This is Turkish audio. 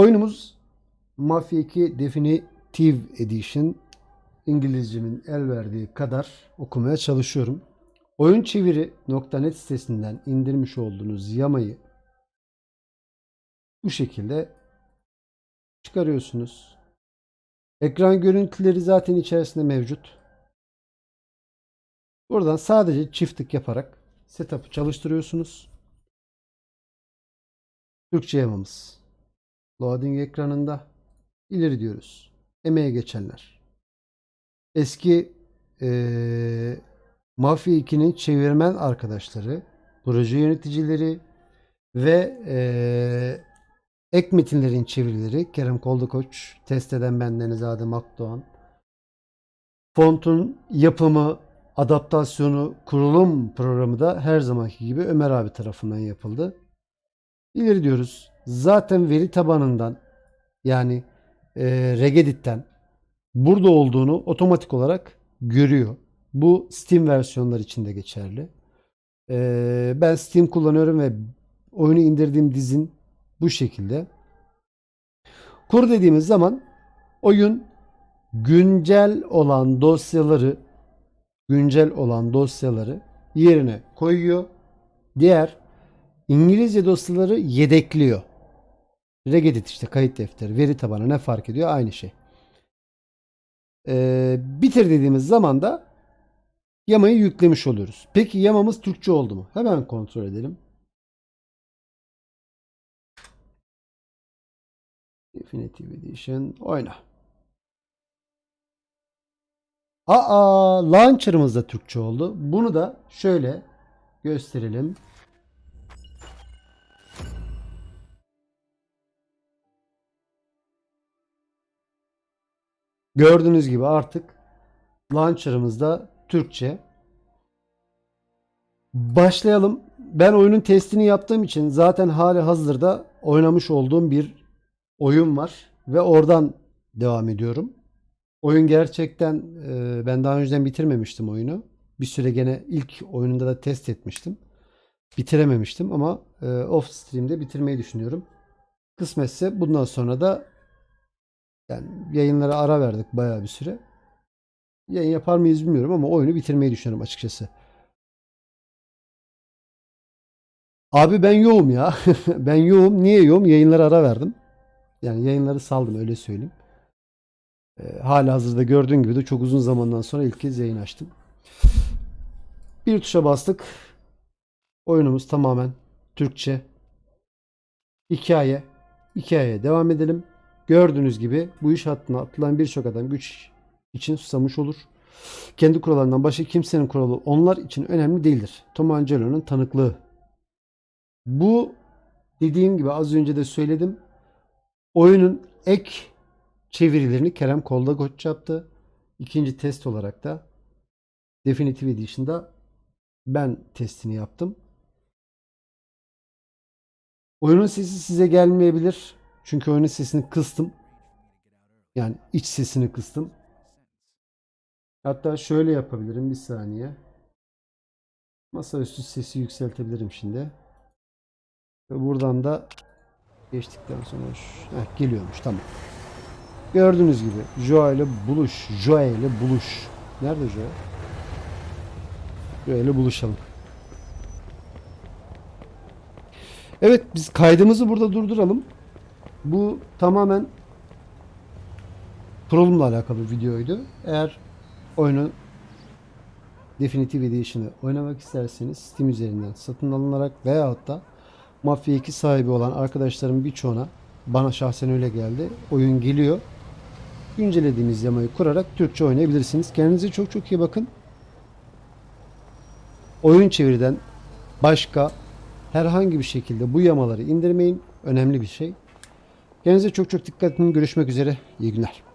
Oyunumuz Mafia 2 Definitive Edition. İngilizcemin el verdiği kadar okumaya çalışıyorum. Oyun çeviri.net sitesinden indirmiş olduğunuz yamayı bu şekilde çıkarıyorsunuz. Ekran görüntüleri zaten içerisinde mevcut. Buradan sadece çift tık yaparak setup'ı çalıştırıyorsunuz. Türkçe yamamız. Loading ekranında ileri diyoruz. Emeğe geçenler. Eski eee Mafya 2'nin çevirmen arkadaşları, proje yöneticileri ve eee ek metinlerin çevirileri Kerem Koldakoç, Test eden ben Denizade Makdoğan. Fontun yapımı, adaptasyonu, kurulum programı da her zamanki gibi Ömer abi tarafından yapıldı. İleri diyoruz. Zaten veri tabanından yani e, Regedit'ten burada olduğunu otomatik olarak görüyor. Bu Steam versiyonlar için de geçerli. E, ben Steam kullanıyorum ve oyunu indirdiğim dizin bu şekilde. Kur dediğimiz zaman oyun güncel olan dosyaları güncel olan dosyaları yerine koyuyor. Diğer İngilizce dosyaları yedekliyor. Regedit işte kayıt defteri, veri tabanı ne fark ediyor? Aynı şey. Ee, bitir dediğimiz zaman da yamayı yüklemiş oluyoruz. Peki yamamız Türkçe oldu mu? Hemen kontrol edelim. Definitive Edition oyna. Aa, launcher'ımız da Türkçe oldu. Bunu da şöyle gösterelim. Gördüğünüz gibi artık launcher'ımız da Türkçe. Başlayalım. Ben oyunun testini yaptığım için zaten hali hazırda oynamış olduğum bir oyun var ve oradan devam ediyorum. Oyun gerçekten e, ben daha önceden bitirmemiştim oyunu. Bir süre gene ilk oyununda da test etmiştim. Bitirememiştim ama e, off stream'de bitirmeyi düşünüyorum. Kısmetse bundan sonra da yani yayınlara ara verdik bayağı bir süre. Yayın yapar mıyız bilmiyorum ama oyunu bitirmeyi düşünüyorum açıkçası. Abi ben yoğum ya. ben yoğum. Niye yoğum? Yayınlara ara verdim. Yani yayınları saldım öyle söyleyeyim. E, hala hazırda gördüğün gibi de çok uzun zamandan sonra ilk kez yayın açtım. Bir tuşa bastık. Oyunumuz tamamen Türkçe. Hikaye. Hikayeye devam edelim. Gördüğünüz gibi bu iş hattına atılan birçok adam güç için susamış olur. Kendi kurallarından başka kimsenin kuralı onlar için önemli değildir. Tom Angelo'nun tanıklığı. Bu dediğim gibi az önce de söyledim. Oyunun ek çevirilerini Kerem Koldakoç yaptı. İkinci test olarak da Definitive Edition'da ben testini yaptım. Oyunun sesi size gelmeyebilir. Çünkü oyunun sesini kıstım. Yani iç sesini kıstım. Hatta şöyle yapabilirim bir saniye. Masaüstü sesi yükseltebilirim şimdi. Ve buradan da geçtikten sonra heh, geliyormuş tamam. Gördüğünüz gibi Joa ile buluş. Joa ile buluş. Nerede Joa? Joa ile buluşalım. Evet biz kaydımızı burada durduralım. Bu tamamen kurulumla alakalı bir videoydu. Eğer oyunu Definitive Edition'ı oynamak isterseniz Steam üzerinden satın alınarak veyahut da Mafya 2 sahibi olan arkadaşlarım birçoğuna bana şahsen öyle geldi. Oyun geliyor. Güncellediğimiz yamayı kurarak Türkçe oynayabilirsiniz. Kendinize çok çok iyi bakın. Oyun çeviriden başka herhangi bir şekilde bu yamaları indirmeyin. Önemli bir şey. Kendinize çok çok dikkat edin. Görüşmek üzere. İyi günler.